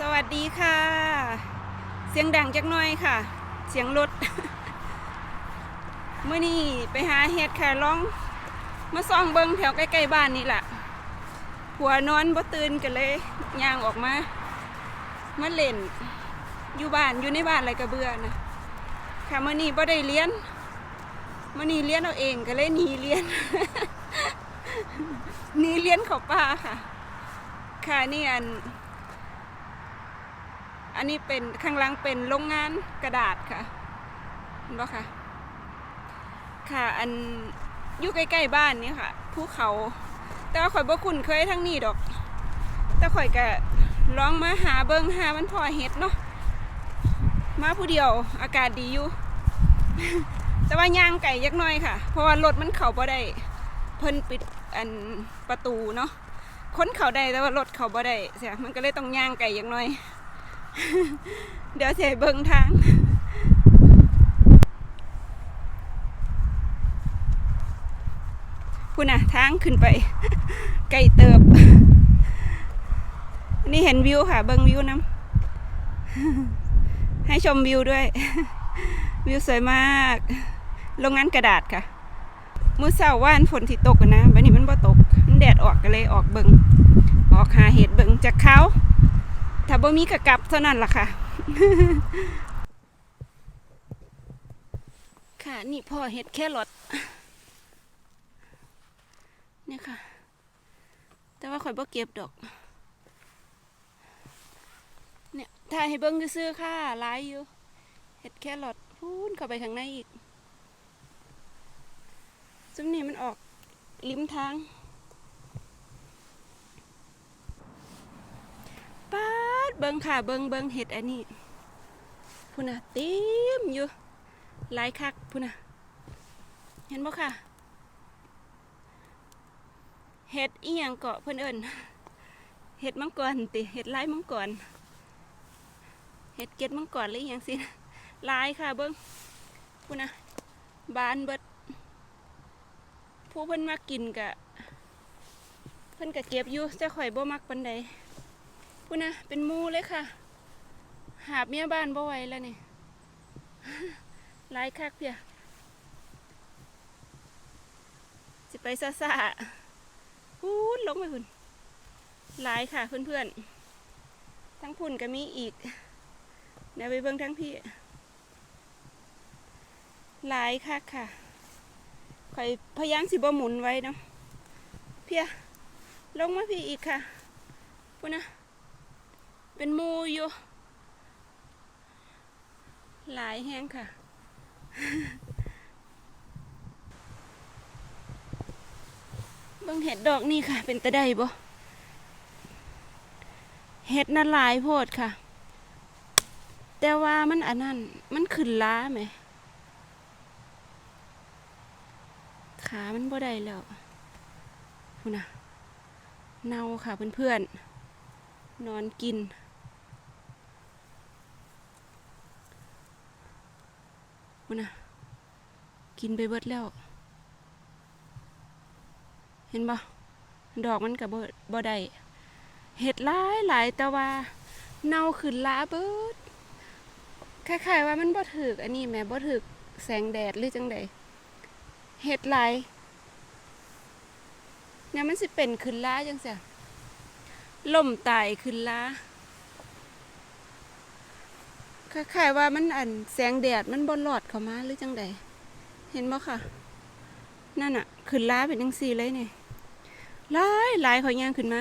สวัสดีค่ะ เสียงดังจักหน่อยค่ะ เสียงรถเมื่อนี้ไปหาเห็ดค่ะร้องมาซ่องเบิงแถวใกล้ๆบ้านนี่แหละหัวนอนบ่ตื่นกันเลยย่างออกมามาเล่น อยู่บ้านอยู่ในบ้านอะไรกระเบือนะค่ะมื่อนี้บ่ได้เรียนมื่อนี้เรียนเอาเองก็เลยหนีเรียนหนีเรียนเขาป่าค่ะ ค่ะนี่อัน อันนี้เป็นข้างหล่างเป็นโรงงานกระดาษค่ะเห็นปะค่ะ ค่ะอันอยู่ใกล้ๆบ้านนี่ค่ะภูเขา แต่ว่าข่อยบ่คุ้นเคยทั้งนี้ดอก แต่ข่อยก็ลองมาหาเบิงหามันพอเฮ็ดเนาะมาผู้เดียวอากาศดีอยู่ แต่ว่าย่างไก่ยักหน้อยค่ะ เพราะว่ารถมันเข้าบ่ได้ เพิ่นปิดอันประตูเนาะคนเข้าได้แต่ว่ารถเข้าบ่ได้เสียมันก็เลยต้องย่างไก่ยักหน้อย เดี๋ยวเสียเบิงทางพูดนะทางขึ้นไป ไกลเติบ นี่เห็นวิวค่ะ เบิงวิวน้ำให้ชมวิวด้วย วิวสวยมาก โรงงานกระดาษค่ะมื้อเช้าว่านฝนที่ตกนะบัดนี้มันบ่ตก มันแดดออกก็เลยออกเบิงออกหาเห็ดเบิงจากเขา ถ้าบ่มีกะกลับเท่านั้นล่ะค่ะ ค่ะนี่พ่อเห็ดแค่รอทเนี่ยค่ะ แต่ว่าข่อยบ่เก็บดอก เนี่ยถ่ายให้เบิ่งซื่อค่ะหลายอยู่ เห็ดแค่รอทพูนเข้าไปข้างในอีกซึ่งนี่มันออกริมทางปา ดเบิงค่ะเบิงเบิงเห็ดอันนี้พุ่นนะเต็มอยู่หลายคักพุ่นนะเห็นบ่ค่ะเห็ดอีหยังเกาะเพิ่อนเอิ้นเห็ดมังกรติเห็ดลายมังกรเห็ดเก็ดมังกรหรืออหยังสิหลายค่ะเบิงพุ่นนะบานเบิดผู้เพิ่นมากินกะ เพิ่นกะเก็บอยู่แต่ข่อยบ่มักปานใด พูดนะเป็นมูเลยค่ะ หาบเมียบ้านบ่ไหวแล้วนี่หลายคักเพียสิไปซาซาพูดลงไปพุ่นหลายค่ะเพื่อนๆ ทั้งพุ่นก็มีอีกเดี๋ยวไปเบิ่งทั้งพี่หลายคักค่ะข่อยพยายามสิบ่หมุนไว้เนาะเพียลงมาพี่อีกค่ะพูดนะ เป็นหมูอยู่ หลายแห้งค่ะ เบิ่งเห็ดดอกนี่ค่ะ เป็นตะไดบ่เห็ดน่ะหลายโพดค่ะ แต่ว่ามันอันนั้น มันขึ้นล้าไหม ขามันบ่ได้แล้วพูน่ะเน่าค่ะเพื่อนๆนอนกิน มันนะกินไปเบิดแล้ว เห็นบ่ดอกมันกับบ่บได้เห็ดหลายหลายแต่ว่าเน่าขึ้นลาเบิดคล้ายๆว่ามันบ่ถึกอันนี้แม่บ่ถึกแสงแดดหรือจังใดเห็ดหลายเนี่ยมันสิเป็นขึ้นล้าจังเสียล่มตายขึ้นล้า คล้ายๆว่ามันอันแสงแดดมันบอลอดเข้ามาหรือจังใดเห็นบ่ค่ะ นั่นอะขึ้นล้าเป็นจังซี่เลยเนี่ยลายลายเขาย่างขึ้นมา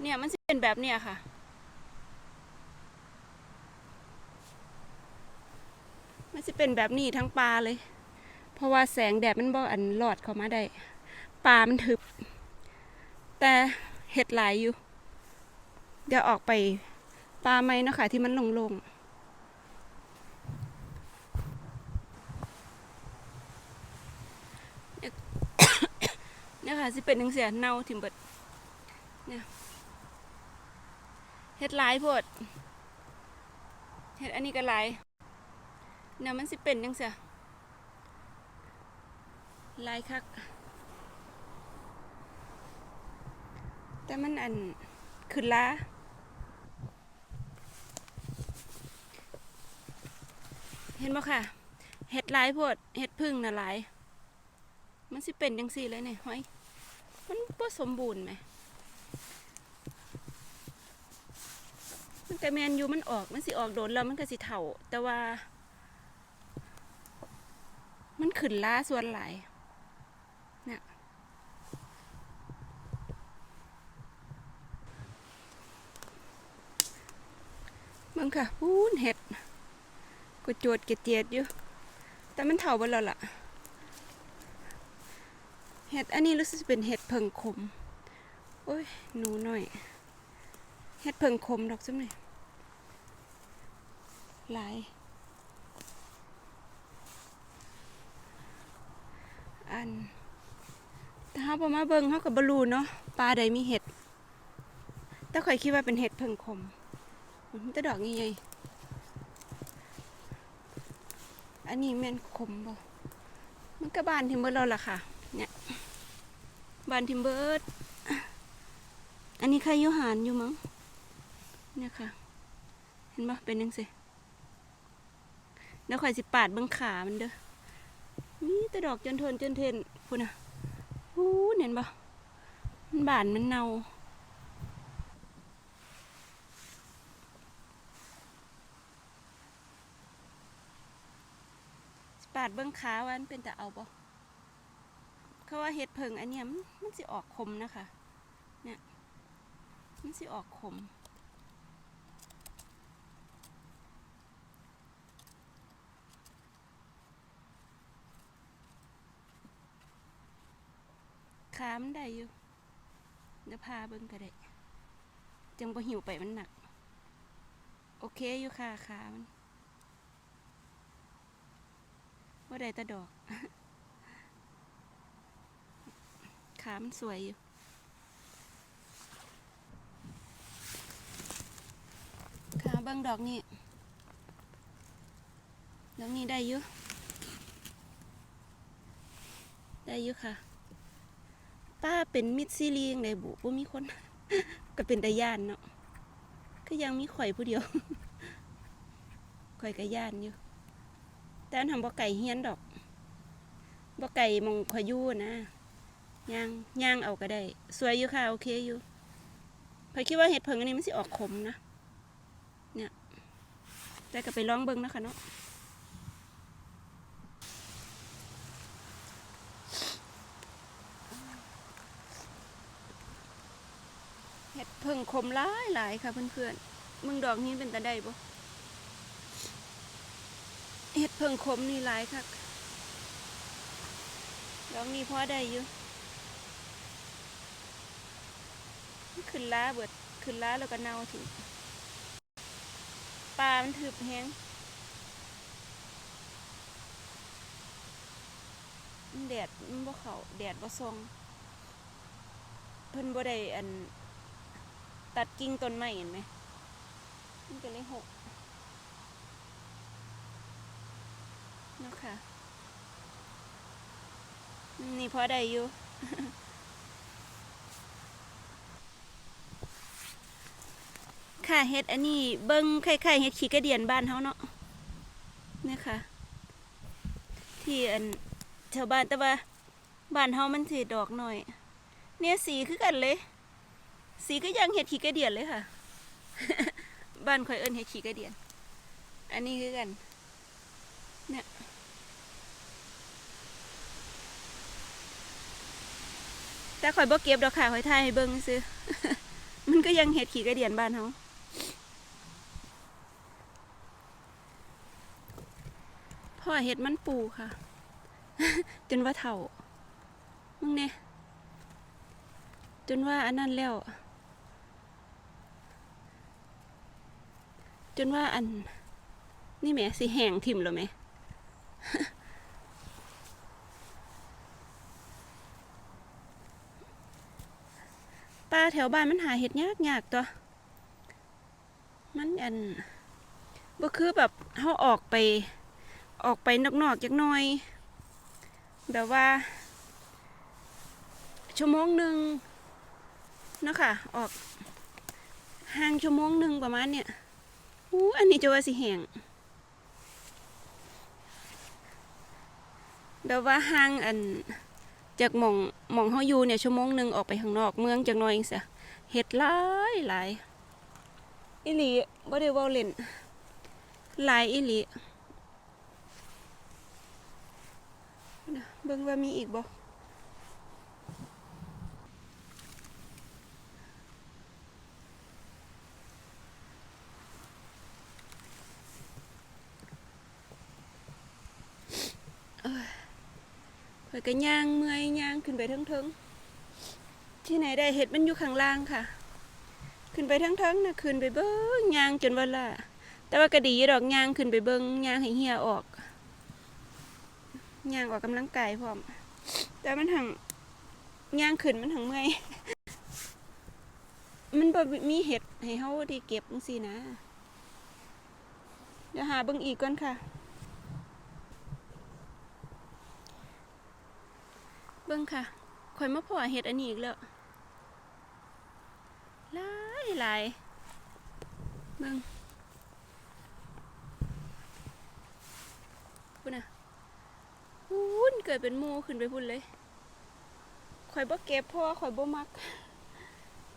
เนี่ยมันจะเป็นแบบเนี้ยค่ะ มันจะเป็นแบบนี้ทั้งปลาเลย เพราะว่าแสงแดดมันบ่อันหลอดเข้ามาได้ปลามันทึบแต่เห็ดหลายอยู่ เดี๋ยวออกไปปลาไหมเนาะค่ะที่มันลงๆเนี่ยเนี่ยค่ะสิเป็นหนังเสียเน่าทิมเบิดเนี่ยเห็ดลายพดเห็ดอันนี้ก็ลายเนี่ยมันสิเป็นจังเสียลายคัก แต่มันอันขึ้นลา เห็นบ่ค่ะ เห็ดหลายโพดเห็ดพึ่งน่ะหลาย มันสิเป็นจังซี่เลยเนี่ยห้อย มันบ่สมบูรณ์ไหมมันแต่แมนอยู่มันออก มันสิออกโดนแล้วมันก็สิเถ่า แต่ว่า มันขึ้นล้าส่วนหลายเนี่ยมึงค่ะพูนเห็ด กูโจดเกเจียดอยู่ แต่มันเถาไปแล้วล่ะ เห็ดอันนี้รู้สึกเป็นเห็ดเพิงขมโอ้ย หนูหน่อย เห็ดเพิงขมดอกซ้ำนี่หลายอันแต่ถ้าพอมาเบิงเขากับบรูเนาะ ปลาใดมีเห็ด แต่ข่อยคิดว่าเป็นเห็ดเพิงขมมันจะดอกยังไง อันนี้แม่นขมบ่มันก็บานทิมเบอร์เราล่ะค่ะ เนี่ยบานทิมเบอร์อันนี้ใครอยุหานอยู่มั้งเนี่ยค่ะ เห็นปะเป็นยังสิแล้วข่อยสิปาดเบิ่งขามันเด้อมีแต่ดอกจนทนจนเทนพุ่นน่ะอู้เห็นปะมันบานมันเนาสิปาดเบิ่งขาว่ามันเป็นแต่เอาบ่เขาว่าเห็ดเพิงอันเนี้ยมันมันสิออกคมนะคะ เนี่ย มันสิออกคมขามได้อยู่เดี๋ยวพาเบิ่งก็ได้จังบ่หิวไปมันหนัก โอเคอยู่ค่ะขามัน ว่าได้แต่ดอก ขามันสวยอยู่ขาเบิ่งดอกนี่ดอกนี้ได้อยู่ได้อยู่ค่ะ ป้าเป็นมิดซีรียังไงบุบ่มีคน ก็เป็นตาย่านเนาะก็ยังมีข่อยผู้เดียวข่อยก็ย่านอยู่ แต่อันทำบ่ไก่เฮียนดอกบ่ไก่มองขยู่นะย่างย่างเอาก็ได้ สวยอยู่ค่ะ โอเคอยู่ข่อคิดว่าเห็ดเพิงอันนี้มันสิออกขมนะ เนี่ย แต่ก็ไปลองเบิ่งนะคะเนาะเห็ดเพิงคมหลายหลายค่ะเพื่อนๆมึงดอกนี้เป็นตาได้บ่ เห็ดเพิ่งคมนี่หลายค่ะดอกนี้พอได้อยู่ ขึ้นล้าเบิด ขึ้นล้าแล้วก็เน่าถึงปลา มันถืบแห้งมันแดดมันบ่เขาแดดบ่ซองเพิ่นบ่ได้อัน ตัดกิ่งต้นไม้เห็นไหมมันก็เลยหก นาะค่ะ นี่พอได้อยู่ค่ะเฮ็ดอันนี้เบิ้งไข่ๆเฮ็ดขี้กระเดียนบ้านเฮาเนาะเนี่ยค่ะ ที่อันชาวบ้านแต่ว่าบ้านเฮามันสิดอกหน่อย เนี่ยสีคือกันเลย สีก็ยังเห็ดขี้กระเดียนเลยค่ะ บ้านข่อยเอิ้นเห็ดขี้กระเดียน อันนี้คือกันเนี่ย แต่ข่อยบ่เก็บดอกค่ะข่อยถ่ายให้เบิ่งซื้อ มันก็ยังเห็ดขี้กระเดียนบ้านเฮาพ่อเห็ดมันปูค่ะ จนว่าเถ่า มึงเนี่ยจนว่าอันนั้นแล้ว จนว่าอัน นี่แหม่สิแห้งทิ่มแล้วไหม ปลา แถวบ้านมันหาเห็ดยากยากตัวมันอันบ่คือแบบเขาออกไปออกไปนอกๆจักหน่อย แบบว่า ชั่วโมงหนึ่งนะค่ะออกห่างชั่วโมงหนึ่งประมาณเนี่ยอู้อันนี้จะว่าสิแหงแบบว่าห่างอัน จากหมองหมองเฮาอยู่เนี่ยชั่วโมงหนึ่งออกไปข้างนอกเมืองจักหน่อยจังซี่เฮ็ดหลายหลายอีหลีบ่ได้เว้าเล่นหลายอีหลีเบิ่งว่ามีอีกบ่ ข่อยก็ย่างเมื่อยย่างขึ้นไปเทิงๆที่ไหนได้เห็ดมันอยู่ข้างล่างค่ะ ขึ้นไปเทิงๆนะขึ้นไปเบิ้งย่างจนเวลาแต่ว่าก็ดีดอกย่างขึ้นไปเบิ้งย่างให้เหี่ยออกย่างออกกำลังกายพร้อม แต่มันหังย่างขึ้นมันหังเมื่อยมันบ่มีเห็ดให้เฮาได้เก็บจังซี่นะ เดี๋ยวหาเบิ่งอีกก่อนค่ะ เบิ่งค่ะข่อยมาพ่อเห็ดอันนี้อีกแล้วหลายหลายเบิ่งพุ่นน่ะพุ่นเกิดเป็นหมูขึ้นไปพุ่นเลยข่อยบ่เก็บเพราะว่าข่อยบ่มัก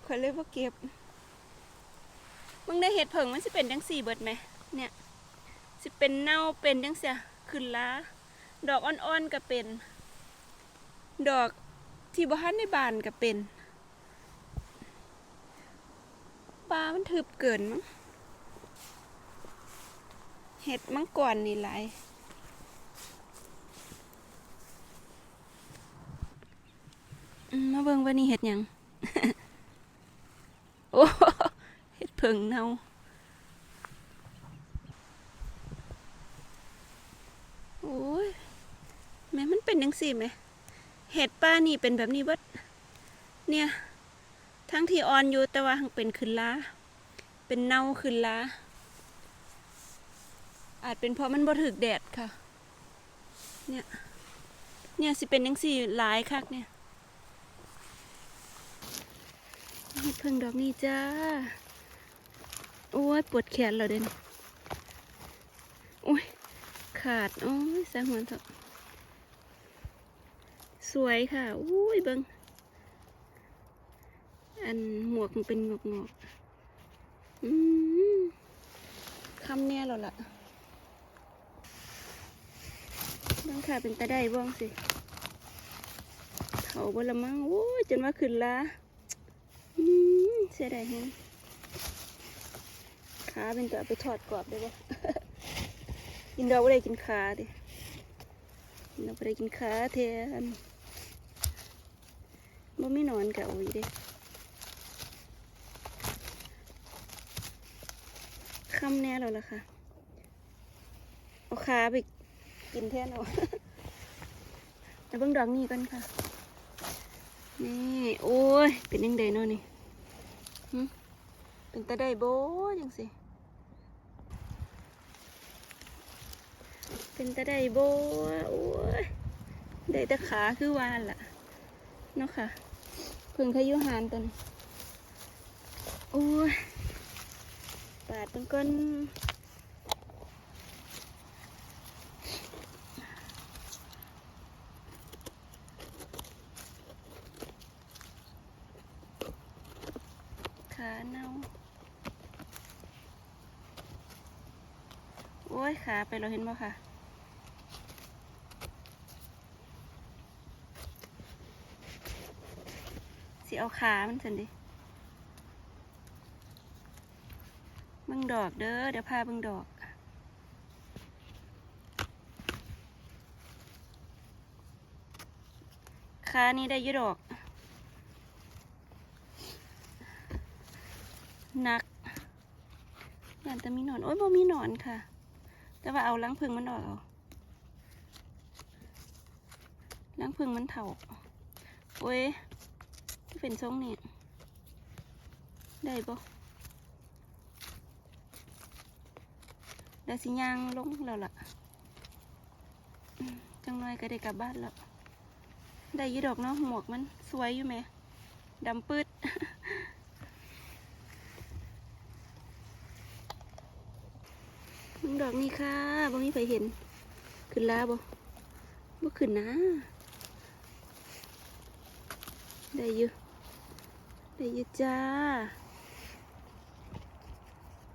ข่อยเลยบ่เก็บมึงได้เห็ดเผิงมันสิเป็นจังสี่เบิดไหม เนี่ย สิเป็นเน่าเป็นจังเสียขึ้นล้า ดอกอ่อนๆก็เป็น ดอกที่บ้านในบานก็เป็นปลามันทึบเกินมั้งเห็ดมังกรนี่หลายมาเบิ่งว่านี่เห็ดยัง โอ้เห็ดเพิงเน่าโอ้ยแม่มันเป็นยังสี่ไหม เห็ดป้านี่เป็นแบบนี้เบิดเนี่ย ทั้งที่อ่อนอยู่แต่ว่าหังเป็นขึ้นล้า เป็นเน่าขึ้นล้า อาจเป็นเพราะมันบ่ถึกแดดค่ะ เนี่ย เนี่ยสิเป็นยังสี่หลายคักเนี่ยเห็ดพิ่งดอกนี้จ้า โอ้ยปวดแขนเราเด่นโอ้ยขาด โอ้ยสางหัวเถอะ สวยค่ะอุ้ยเบิงอันหมวกมันเป็นงอกงอกอืมคำเนี่ยเราละเบังค่ะเป็นตาได้บ้องสิเขาบละมั้งโอ้ยจนว่าขึ้นละอืมเสียดายแฮงขาเป็นตัวไปทอดกรอบได้ปะกินดอกไม่ได้กินขาดิกินดอกไม่ได้กินขาแทน บ่มีหนอนกะอุ้ยเด้คำแน่แล้วล่ะค่ะเอาขาไปกินแทนเอาแต่เบิ่งดอกนี้ก่อนค่ะ นี่ โอ้ย เป็นยังไงเนาะนี่หึเป็นตาได้โบยังสิ เป็นตาได้โบโอ้ยได้แต่ขาคือวานล่ะเนาะค่ะเพึ่งขยุหานตนโอ้ยปาดเป็นก้นขาเน่าโอ้ยขาไปเราเห็นบ่ค่ะ สิเอาขามันสันดิเบิ่งดอกเด้อเดี๋ยวพาบิ่งดอกขานี้ได้ยี่ดอกหนักยานแต่มีหนอน โอ้ยบ่มีหนอนค่ะ แต่ว่าเอาล้างพึ่งมันออกเอาล้างพึ่งมันเถาโอ้ย เป็นทรงเนี่ยได้ปะได้สิยางลงแล้วล่ะ จังน้อยก็ได้กลับบ้านแล้ว ได้ยีดอกเนาะหมวกมันสวยอยู่ไหมดำปืดดอกนี้ค่ะบ่มีใครเห็น ขึ้นลาบ่บ่ขึ้นนะ ได้อยู่ ได้อยู่จ้า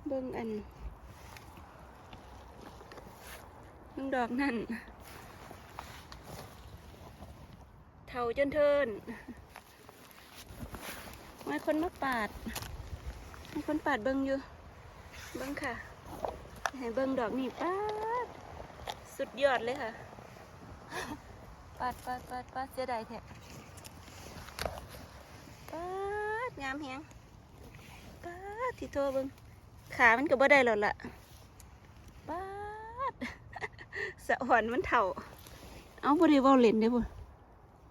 เบิ่งอันเบิ่งดอกนั่น เท่าจนเทินไม่คนมาปาดไม่คนปาดเบิ่งอยู่ เบิ่งค่ะให้เบิ่งดอกนี่ปาด สุดยอดเลยค่ะ ปาดปาดปาดปาดเสียดายแท้ปาด งามแฮงปาดที่โทเบิ่งขามันก็บ่ได้หรอกล่ะปาดสะอ่อนมันเถ่า เอาบ่ได้เว้าเล่นเด้อพุ่น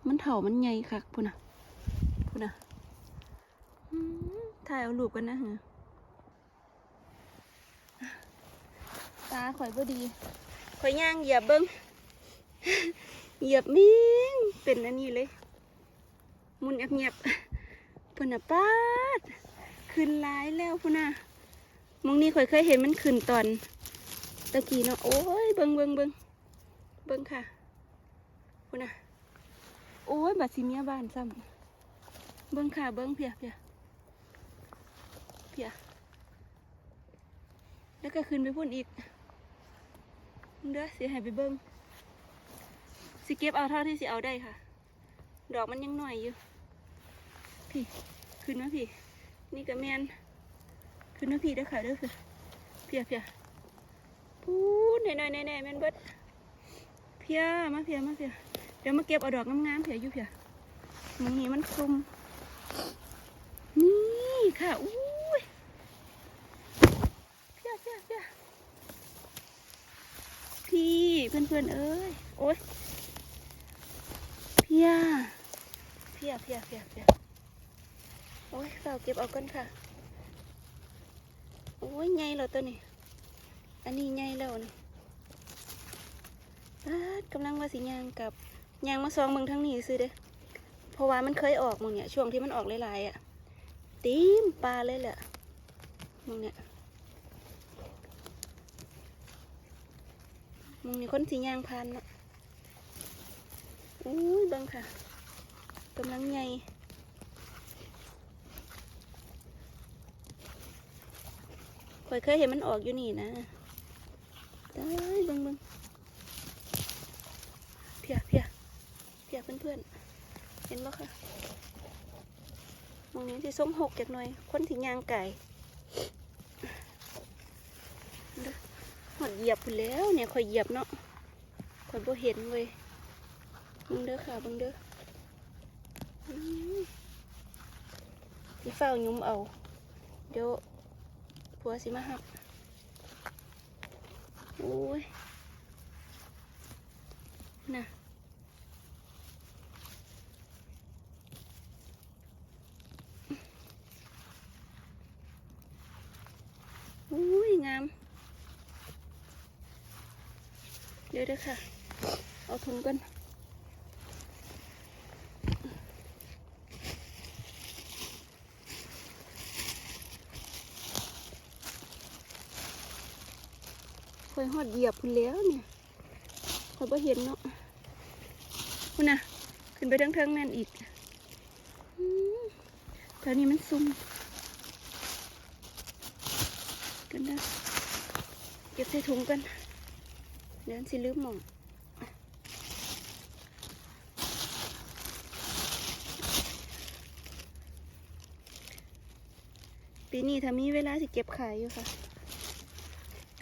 มันเถ่ามันใหญ่คักพุ่นน่ะพุ่นน่ะอืมถ่ายเอารูปกันนะฮะตาข่อยบ่ดีข่อยย่างเหยียบเบิ่งเหยียบมิงเป็นอันนี้เลยมุนเงียบๆ พุ่นน่ะป้าดขึ้นหลายแล้วพุ่นน่ะมองนี้ข่อยเคยเห็นมันขึ้นตอนตะกี้เนาะโอ้ยเบิ่งเบิ่งเบิ่งเบิ่งค่ะพุ่นน่ะโอ้ยบัดสิเมียบ้านซ้ำเบิ่งค่ะเบิ่งเพียเพียเพียแล้วก็ขึ้นไปพุ่นอีกเด้อสิให้ไปเบิ่งสิเก็บเอาเท่าที่สิเอาได้ค่ะ ดอกมันยังหน่อยอยู่ พี่ ขึ้นมาพี่ นี่ก็แมนขึ้นมาพี่เด้อค่ะเด้อคือเพียเพียพูดหน่อยหน่อยหน่อยหน่อยแมนเบิดเพียมาเพียมาเพียเดี๋ยวมาเก็บเอาดอกงามๆเพียอยู่เพียมองนี้มันคลุมนี่ค่ะอุ้ยเพียเพียเพียพี่เพื่อนเพื่อนเอ้ยโอ้ยเพียเพียเพียเพียเพีย โอ้ยเฝ้าเก็บเอาก่อนค่ะ โอ้ยใหญ่แล้วตัวนี้ อันนี้ใหญ่แล้วนี่ปาดกำลังว่าสิยางกับยางมาซองเมืองทั้งนี้ซื้อเด้อเพราะว่ามันเคยออกมึงเนี่ยช่วงที่มันออกหลายๆอะตีมปลาเลยแหละมึงเนี่ยมึงนี่คนสียางพันเนาะอุ้ยบังค่ะกำลังใหญ่ ข่อยเคยเห็นมันออกอยู่นี่นะได้เบิ่งเบิ่งเพียเพียเพียเพื่อนๆเห็นบ่คะมองนี้ที่ส้มหกจากหน่อย คนที่ยางไก่หอดเหยียบพุ่นแล้วเนี่ยข่อยเหยียบเนาะข่อยบ่เห็นเว้ยบิ่งเด้อค่ะบิ่งเด้ออืมสิเฝ้ายุ้มเอา เดี๋ยว ผัวสิมาหับโอ้ยน่ะอุ้ยงาม เดี๋ยวเด้อค่ะ เอาถุงกันคอย หอดเหยียบพุ่นแล้วเนี่ยคอยบ่เห็นเนาะพุ่นะขึ้นไปทั้งเทิงๆแม่นอีกอืมแถวนี้มันซุ่มกันนะเก็บใส่ถุงกันเดี๋ยวอันสิลืมหมองปีนี้ถ้ามีเวลาสิเก็บขายอยู่ค่ะ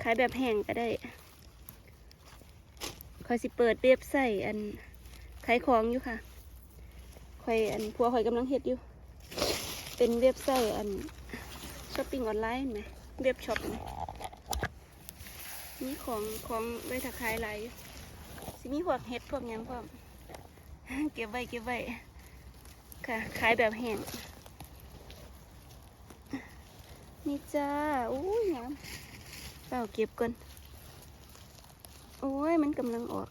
ายแบบแห้งก็ได้คอยสิเปิดเว็บไซต์อันขายของอยู่ค่ะคอยอันพัวคอยกำลังเฮ็ดอยู่ เป็นเว็บไซต์อันช้อปปิ้งออนไลน์ไหมเว็บช็อปไหมมีของของไว้ถ้าขายหลายสิมีพวกเฮ็ดพวกยังพร้อมเก็บไว้เก็บไว้ค่ะขายแบบแห้งนี่จ้าอู้ยงาม เอาเก็บก่อน โอ้ย มันกำลังออก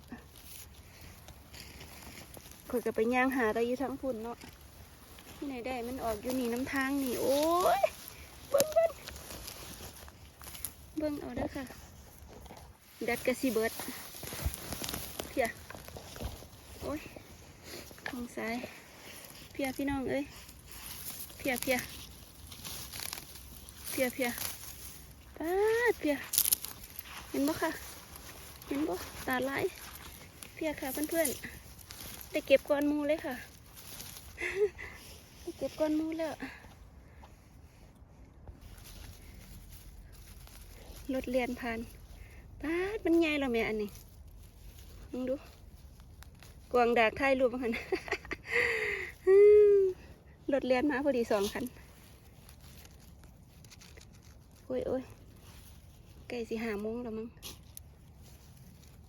ข่อยก็ไปย่างหาได้อยู่ทั้งพุ่นเนาะที่ไหนได้มันออกอยู่นี่น้ำทางนี่ โอ้ย เบิ้งเบิ้งเบิ้งเอาเด้อค่ะแดดกระสีเบิดเพียโอ้ยข้างซ้ายเพียพี่น้องเอ้ยเพียเพียเพียเพีย ป้าเพียเห็นบ่ค่ะ เห็นบ่ตาลายเพียค่ะเพื่อนๆได้เก็บก้อนมูเลยค่ะได้เก็บก้อนมูแล้วรถเรียนผ่านป้าดมันใหญ่แล้วแม่อันนี้มึงดู กวางดากถ่ายรูปมันรถเรียนมาพอดีสองคัน โอ้ยโอ้ย ใกล้สิหาโมงแล้วมั้ง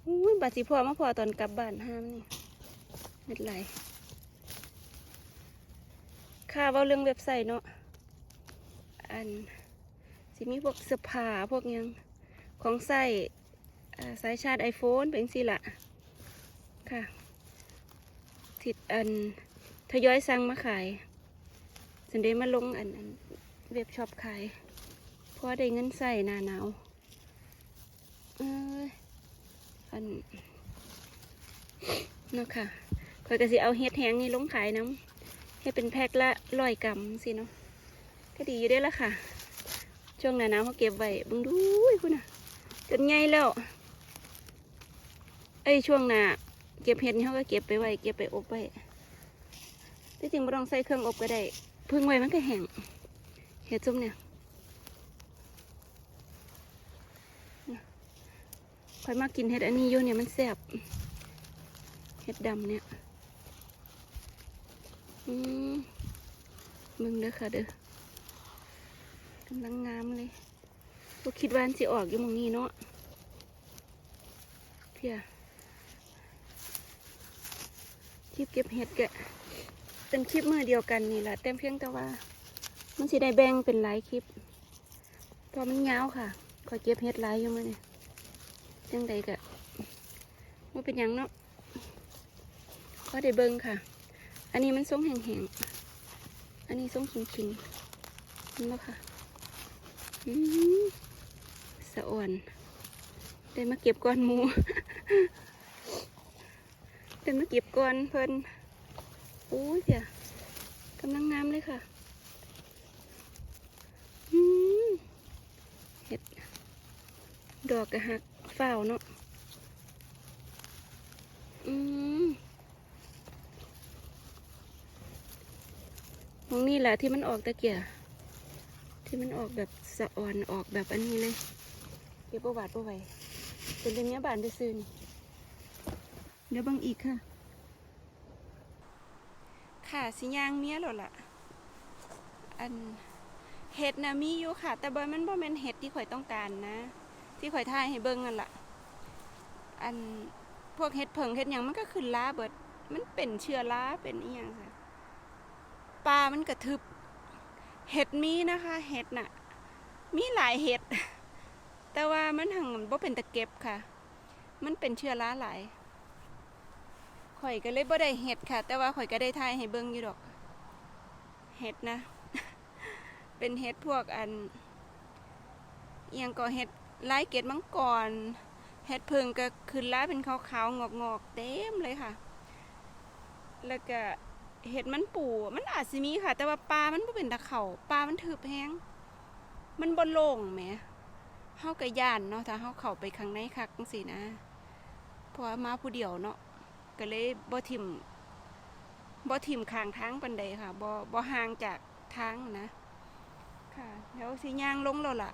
อุ้ยบัดสิพอมาพอตอนกลับบ้านห้ามนี่เม็ดไหลค่าว่าเรื่องเว็บไซต์เนาะอันสิมีพวกเสื้อผ้าพวกยังของใส่สายชาร์จไอโฟนเป็นสิละค่ะทิดอันทยอยสั่งมาขายสันเดมาลงอันเว็บช็อปขายเพราะได้เงินใส่หนาหนาว อ้ยอันเนาะค่ะคอยก็สิเอาเฮ็ดแห้งนี่ลงขายน้ำให้เป็นแพ็คละร้อยกรัมสิเนาะก็ดีอยู่ได้ละค่ะ ช่วงหน้าหนาวเขาเก็บไว้บึงดูคุณน่ะจนใหญ่แล้วเอ้ยช่วงหน้าเก็บเห็ดเขาก็เก็บไปไว้เก็บไปอบไว้ที่จริงไม่ต้องใส่เครื่องอบก็ได้ พึ่งไว้มันก็แห้งเห็ดจุ่มเนี่ยน่ะ ค่อยมากินเห็ดอันนี้อยู่เนี่ยมันแซ่บเห็ดดำเนี่ยอืมมึงเด้อค่ะเด้อกำลังงามเลยก็คิดว่าอันสิออกอยู่มองนี้เนาะเพียคลิปเก็บเห็ดแกะเป็นคลิปมือเดียวกันนี่แหละแต่เพียงแต่ว่า มันสิได้แบ่งเป็นหลายคลิปเพราะมันยาวค่ะคอยเก็บเห็ดหลายอยู่มาเนี่ย จังใดกะว่าเป็นยังเนาะก็ได้เบิ่งค่ะ อันนี้มันทรงแห้งๆ อันนี้ทรงขิงๆนไหมค่ะอืมสะอ่อน ได้มาเก็บก้อนหมูได้มาเก็บก้อนเพิ่นอู้ยเดี๋ยกำลังงามเลยค่ะอืมเห็ด ดอกกระหัก ฝ้าวเนาะอืมมองนี่แหละที่มันออกตะเกียที่มันออกแบบสะอ่อนออกแบบอันนี้เลยเก็บประวัติประไว้เป็นเรื่องนี้บานได้ซื้อนี่เดี๋ยวบังอีกค่ะ ค่ะสิยางเมียแล้วล่ะ อันเห็ดนะมีอยู่ค่ะ แต่เบอร์มันบ่แม่นเห็ดที่ข่อยต้องการนะ ที่ข่อยทายให้เบิ่งนั่นล่ะ อันพวกเห็ดเผิงเห็ดหยังมันก็ขึ้นล้าเบิด มันเป็นเชื้อราเป็นอีหยังซะปลามันกระทึบ เห็ดมีนะคะ เห็ดน่ะ มีหลายเห็ด แต่ว่ามันหังบ่เป็นตะเก็บค่ะ มันเป็นเชื้อราหลายข่อยก็เลยบ่ได้เห็ดค่ะ แต่ว่าข่อยก็ได้ทายให้เบิ่งอยู่ดอก เห็ดนะ เป็นเห็ดพวกอันเอียงก็เห็ด ลายเกล็ดมังกรเห็ดเพิงก็ขึ้นล้าเป็นขาวๆงอกๆเต็มเลยค่ะ แล้วก็เห็ดมันปูมันอาจสิมีค่ะ แต่ว่าปลามันบ่เป็นตะเขาปลามันถืบแห้งมันบ่โล่งแหมเฮาก็ย่านเนาะถ้าเฮาเข้าไปข้างในคักจังซี่นะเพราะว่ามาผู้เดียวเนาะก็เลยบ่ทิ่มบ่ทิ่มข้างทางปานใดค่ะบ่บ่ห่างจากทางนะ ค่ะเดี๋ยวสิย่างลงแล้วล่ะ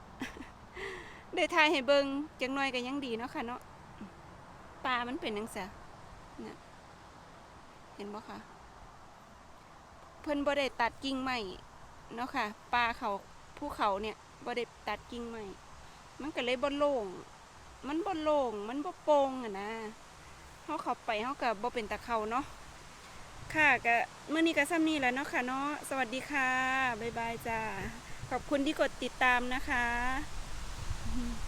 ได้ถ่ายให้เบิงจังน้อยก็ยังดีเนาะค่ะเนาะปลามันเป็นจังซี่เนี่ยเห็นบ่คะเพิ่นบ่ได้ตัดกิ่งไม้เนาะค่ะปลาเขาภูเขาเนี่ยบ่ได้ตัดกิ่งไม้มันก็เลยบ่โล่งมันบ่โล่งมันบ่โปร่งอะนะเฮาเข้าไปเฮาก็บ่เป็นตะเขาเนาะค่ะก็มื้อนี้ก็ซ้ำนี้แล้วเนาะค่ะเนาะสวัสดีค่ะ บ๊ายบายจ้า ขอบคุณที่กดติดตามนะคะ Mm-hmm.